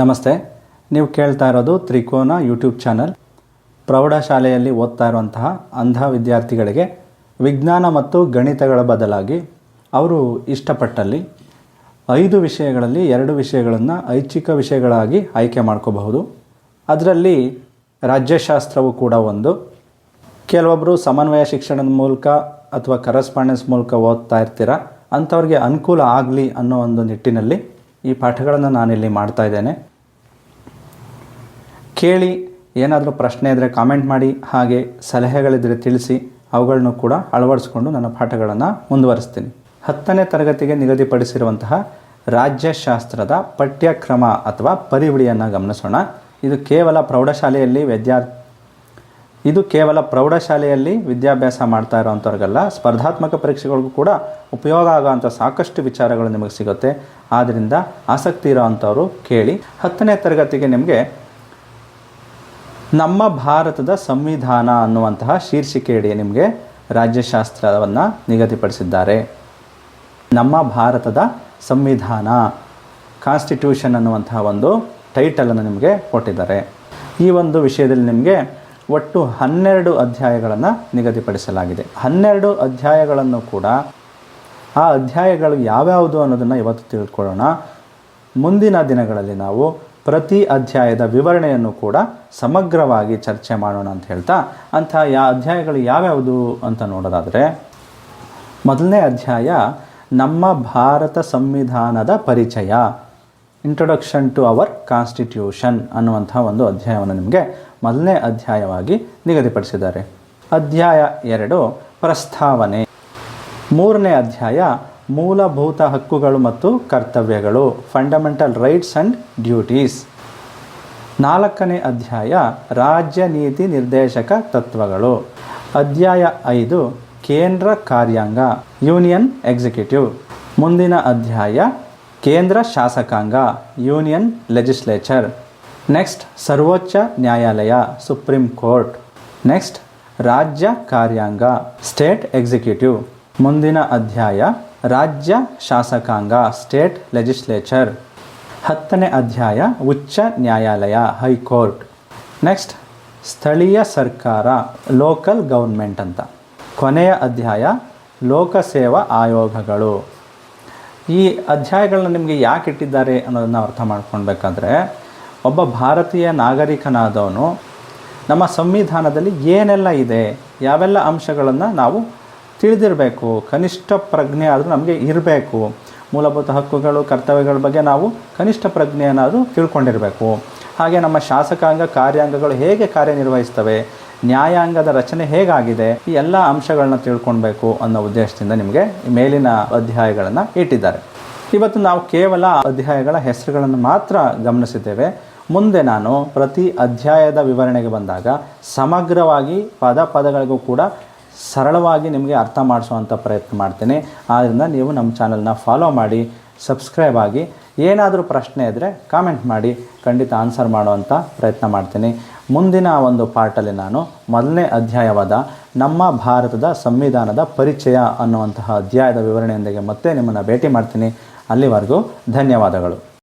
ನಮಸ್ತೆ. ನೀವು ಕೇಳ್ತಾ ಇರೋದು ತ್ರಿಕೋನ ಯೂಟ್ಯೂಬ್ ಚಾನಲ್. ಪ್ರೌಢಶಾಲೆಯಲ್ಲಿ ಓದ್ತಾ ಇರುವಂತಹ ಅಂಧ ವಿದ್ಯಾರ್ಥಿಗಳಿಗೆ ವಿಜ್ಞಾನ ಮತ್ತು ಗಣಿತಗಳ ಬದಲಾಗಿ ಅವರು ಇಷ್ಟಪಟ್ಟಲ್ಲಿ ಐದು ವಿಷಯಗಳಲ್ಲಿ ಎರಡು ವಿಷಯಗಳನ್ನು ಐಚ್ಛಿಕ ವಿಷಯಗಳಾಗಿ ಆಯ್ಕೆ ಮಾಡ್ಕೋಬಹುದು. ಅದರಲ್ಲಿ ರಾಜ್ಯಶಾಸ್ತ್ರವು ಕೂಡ ಒಂದು. ಕೆಲವೊಬ್ಬರು ಸಮನ್ವಯ ಶಿಕ್ಷಣದ ಮೂಲಕ ಅಥವಾ ಕರೆಸ್ಪಾಂಡೆನ್ಸ್ ಮೂಲಕ ಓದ್ತಾ ಇರ್ತೀರ? ಅಂಥವ್ರಿಗೆ ಅನುಕೂಲ ಆಗಲಿ ಅನ್ನೋ ಒಂದು ನಿಟ್ಟಿನಲ್ಲಿ ಈ ಪಾಠಗಳನ್ನು ನಾನಿಲ್ಲಿ ಮಾಡ್ತಾ ಇದ್ದೇನೆ. ಕೇಳಿ, ಏನಾದರೂ ಪ್ರಶ್ನೆ ಇದ್ದರೆ ಕಾಮೆಂಟ್ ಮಾಡಿ, ಹಾಗೆ ಸಲಹೆಗಳಿದ್ದರೆ ತಿಳಿಸಿ ಅವುಗಳನ್ನು ಕೂಡ ಅಳವಡಿಸ್ಕೊಂಡು ನನ್ನ ಪಾಠಗಳನ್ನು ಮುಂದುವರಿಸ್ತೀನಿ. ಹತ್ತನೇ ತರಗತಿಗೆ ನಿಗದಿಪಡಿಸಿರುವಂತಹ ರಾಜ್ಯಶಾಸ್ತ್ರದ ಪಠ್ಯಕ್ರಮ ಅಥವಾ ಪರಿವಿಡಿಯನ್ನು ಗಮನಿಸೋಣ. ಇದು ಕೇವಲ ಪ್ರೌಢಶಾಲೆಯಲ್ಲಿ ವಿದ್ಯಾರ್ಥಿ ಇದು ಕೇವಲ ಪ್ರೌಢಶಾಲೆಯಲ್ಲಿ ವಿದ್ಯಾಭ್ಯಾಸ ಮಾಡ್ತಾ ಇರೋವಂಥವ್ರಿಗೆಲ್ಲ ಸ್ಪರ್ಧಾತ್ಮಕ ಪರೀಕ್ಷೆಗಳಿಗೂ ಕೂಡ ಉಪಯೋಗ ಆಗೋವಂಥ ಸಾಕಷ್ಟು ವಿಚಾರಗಳು ನಿಮಗೆ ಸಿಗುತ್ತೆ. ಆದ್ದರಿಂದ ಆಸಕ್ತಿ ಇರೋವಂಥವ್ರು ಕೇಳಿ. ಹತ್ತನೇ ತರಗತಿಗೆ ನಿಮಗೆ ನಮ್ಮ ಭಾರತದ ಸಂವಿಧಾನ ಅನ್ನುವಂತಹ ಶೀರ್ಷಿಕೆಯಡಿ ನಿಮಗೆ ರಾಜ್ಯಶಾಸ್ತ್ರವನ್ನು ನಿಗದಿಪಡಿಸಿದ್ದಾರೆ. ನಮ್ಮ ಭಾರತದ ಸಂವಿಧಾನ, ಕಾನ್ಸ್ಟಿಟ್ಯೂಷನ್ ಅನ್ನುವಂತಹ ಒಂದು ಟೈಟಲನ್ನು ನಿಮಗೆ ಕೊಟ್ಟಿದ್ದಾರೆ. ಈ ಒಂದು ವಿಷಯದಲ್ಲಿ ನಿಮಗೆ ಒಟ್ಟು ಹನ್ನೆರಡು ಅಧ್ಯಾಯಗಳನ್ನು ನಿಗದಿಪಡಿಸಲಾಗಿದೆ. ಹನ್ನೆರಡು ಅಧ್ಯಾಯಗಳನ್ನು ಕೂಡ ಆ ಅಧ್ಯಾಯಗಳು ಯಾವ್ಯಾವುದು ಅನ್ನೋದನ್ನು ಇವತ್ತು ತಿಳ್ಕೊಳ್ಳೋಣ. ಮುಂದಿನ ದಿನಗಳಲ್ಲಿ ನಾವು ಪ್ರತಿ ಅಧ್ಯಾಯದ ವಿವರಣೆಯನ್ನು ಕೂಡ ಸಮಗ್ರವಾಗಿ ಚರ್ಚೆ ಮಾಡೋಣ ಅಂತ ಹೇಳ್ತಾ, ಅಂಥ ಯಾ ಅಧ್ಯಾಯಗಳು ಯಾವ್ಯಾವುದು ಅಂತ ನೋಡೋದಾದರೆ, ಮೊದಲನೇ ಅಧ್ಯಾಯ ನಮ್ಮ ಭಾರತ ಸಂವಿಧಾನದ ಪರಿಚಯ. ಇಂಟ್ರೊಡಕ್ಷನ್ ಟು ಅವರ್ ಕಾನ್ಸ್ಟಿಟ್ಯೂಷನ್ ಅನ್ನುವಂಥ ಒಂದು ಅಧ್ಯಾಯವನ್ನು ನಿಮಗೆ ಮೊದಲನೇ ಅಧ್ಯಾಯವಾಗಿ ನಿಗದಿಪಡಿಸಿದ್ದಾರೆ. ಅಧ್ಯಾಯ ಎರಡು, ಪ್ರಸ್ತಾವನೆ. ಮೂರನೇ ಅಧ್ಯಾಯ, ಮೂಲಭೂತ ಹಕ್ಕುಗಳು ಮತ್ತು ಕರ್ತವ್ಯಗಳು ಫಂಡಮೆಂಟಲ್ ರೈಟ್ಸ್ ಆ್ಯಂಡ್ ಡ್ಯೂಟೀಸ್ ನಾಲ್ಕನೇ ಅಧ್ಯಾಯ, ರಾಜ್ಯ ನೀತಿ ನಿರ್ದೇಶಕ ತತ್ವಗಳು. ಅಧ್ಯಾಯ ಐದು, ಕೇಂದ್ರ ಕಾರ್ಯಾಂಗ ಯೂನಿಯನ್ ಎಕ್ಸಿಕ್ಯೂಟಿವ್ ಮುಂದಿನ ಅಧ್ಯಾಯ ಕೇಂದ್ರ ಶಾಸಕಾಂಗ, ಯೂನಿಯನ್ ಲೆಜಿಸ್ಲೇಚರ್. ನೆಕ್ಸ್ಟ್, ಸರ್ವೋಚ್ಚ ನ್ಯಾಯಾಲಯ, ಸುಪ್ರೀಂ ಕೋರ್ಟ್. ನೆಕ್ಸ್ಟ್, ರಾಜ್ಯ ಕಾರ್ಯಾಂಗ, ಸ್ಟೇಟ್ ಎಕ್ಸಿಕ್ಯೂಟಿವ್. ಮುಂದಿನ ಅಧ್ಯಾಯ, ರಾಜ್ಯ ಶಾಸಕಾಂಗ, ಸ್ಟೇಟ್ ಲೆಜಿಸ್ಲೇಚರ್. ಹತ್ತನೇ ಅಧ್ಯಾಯ, ಉಚ್ಚ ನ್ಯಾಯಾಲಯ, ಹೈಕೋರ್ಟ್. ನೆಕ್ಸ್ಟ್, ಸ್ಥಳೀಯ ಸರ್ಕಾರ, ಲೋಕಲ್ ಗೌರ್ಮೆಂಟ್ ಅಂತ. ಕೊನೆಯ ಅಧ್ಯಾಯ, ಲೋಕಸೇವಾ ಆಯೋಗಗಳು. ಈ ಅಧ್ಯಾಯಗಳನ್ನ ನಿಮಗೆ ಯಾಕೆ ಇಟ್ಟಿದ್ದಾರೆ ಅನ್ನೋದನ್ನು ಅರ್ಥ ಮಾಡ್ಕೊಳ್ಬೇಕಾದ್ರೆ, ಒಬ್ಬ ಭಾರತೀಯ ನಾಗರಿಕನಾದವನು ನಮ್ಮ ಸಂವಿಧಾನದಲ್ಲಿ ಏನೆಲ್ಲ ಇದೆ, ಯಾವೆಲ್ಲ ಅಂಶಗಳನ್ನು ನಾವು ತಿಳಿದಿರಬೇಕು, ಕನಿಷ್ಠ ಪ್ರಜ್ಞೆ ಆದರೂ ನಮಗೆ ಇರಬೇಕು, ಮೂಲಭೂತ ಹಕ್ಕುಗಳು, ಕರ್ತವ್ಯಗಳ ಬಗ್ಗೆ ನಾವು ಕನಿಷ್ಠ ಪ್ರಜ್ಞೆಯನ್ನಾದರೂ ತಿಳ್ಕೊಂಡಿರಬೇಕು. ಹಾಗೆ ನಮ್ಮ ಶಾಸಕಾಂಗ, ಕಾರ್ಯಾಂಗಗಳು ಹೇಗೆ ಕಾರ್ಯನಿರ್ವಹಿಸ್ತವೆ ನ್ಯಾಯಾಂಗದ ರಚನೆ ಹೇಗಾಗಿದೆ, ಈ ಎಲ್ಲ ಅಂಶಗಳನ್ನ ತಿಳ್ಕೊಳ್ಬೇಕು ಅನ್ನೋ ಉದ್ದೇಶದಿಂದ ನಿಮಗೆ ಮೇಲಿನ ಅಧ್ಯಾಯಗಳನ್ನು ಇಟ್ಟಿದ್ದಾರೆ. ಇವತ್ತು ನಾವು ಕೇವಲ ಅಧ್ಯಾಯಗಳ ಹೆಸರುಗಳನ್ನು ಮಾತ್ರ ಗಮನಿಸಿದ್ದೇವೆ. ಮುಂದೆ ನಾನು ಪ್ರತಿ ಅಧ್ಯಾಯದ ವಿವರಣೆಗೆ ಬಂದಾಗ ಸಮಗ್ರವಾಗಿ ಪದ ಪದಗಳಿಗೂ ಕೂಡ ಸರಳವಾಗಿ ನಿಮಗೆ ಅರ್ಥ ಮಾಡಿಸುವಂಥ ಪ್ರಯತ್ನ ಮಾಡ್ತೇನೆ. ಆದ್ದರಿಂದ ನೀವು ನಮ್ಮ ಚಾನಲ್ನ ಫಾಲೋ ಮಾಡಿ, ಸಬ್ಸ್ಕ್ರೈಬ್ ಆಗಿ, ಏನಾದರೂ ಪ್ರಶ್ನೆ ಇದ್ದರೆ ಕಾಮೆಂಟ್ ಮಾಡಿ, ಖಂಡಿತ ಆನ್ಸರ್ ಮಾಡುವಂಥ ಪ್ರಯತ್ನ ಮಾಡ್ತೀನಿ. ಮುಂದಿನ ಒಂದು ಪಾರ್ಟಲ್ಲಿ ನಾನು ಮೊದಲನೇ ಅಧ್ಯಾಯವಾದ ನಮ್ಮ ಭಾರತದ ಸಂವಿಧಾನದ ಪರಿಚಯ ಅನ್ನುವಂತಹ ಅಧ್ಯಾಯದ ವಿವರಣೆಯೊಂದಿಗೆ ಮತ್ತೆ ನಿಮ್ಮನ್ನು ಭೇಟಿ ಮಾಡ್ತೀನಿ. ಅಲ್ಲಿವರೆಗೂ ಧನ್ಯವಾದಗಳು.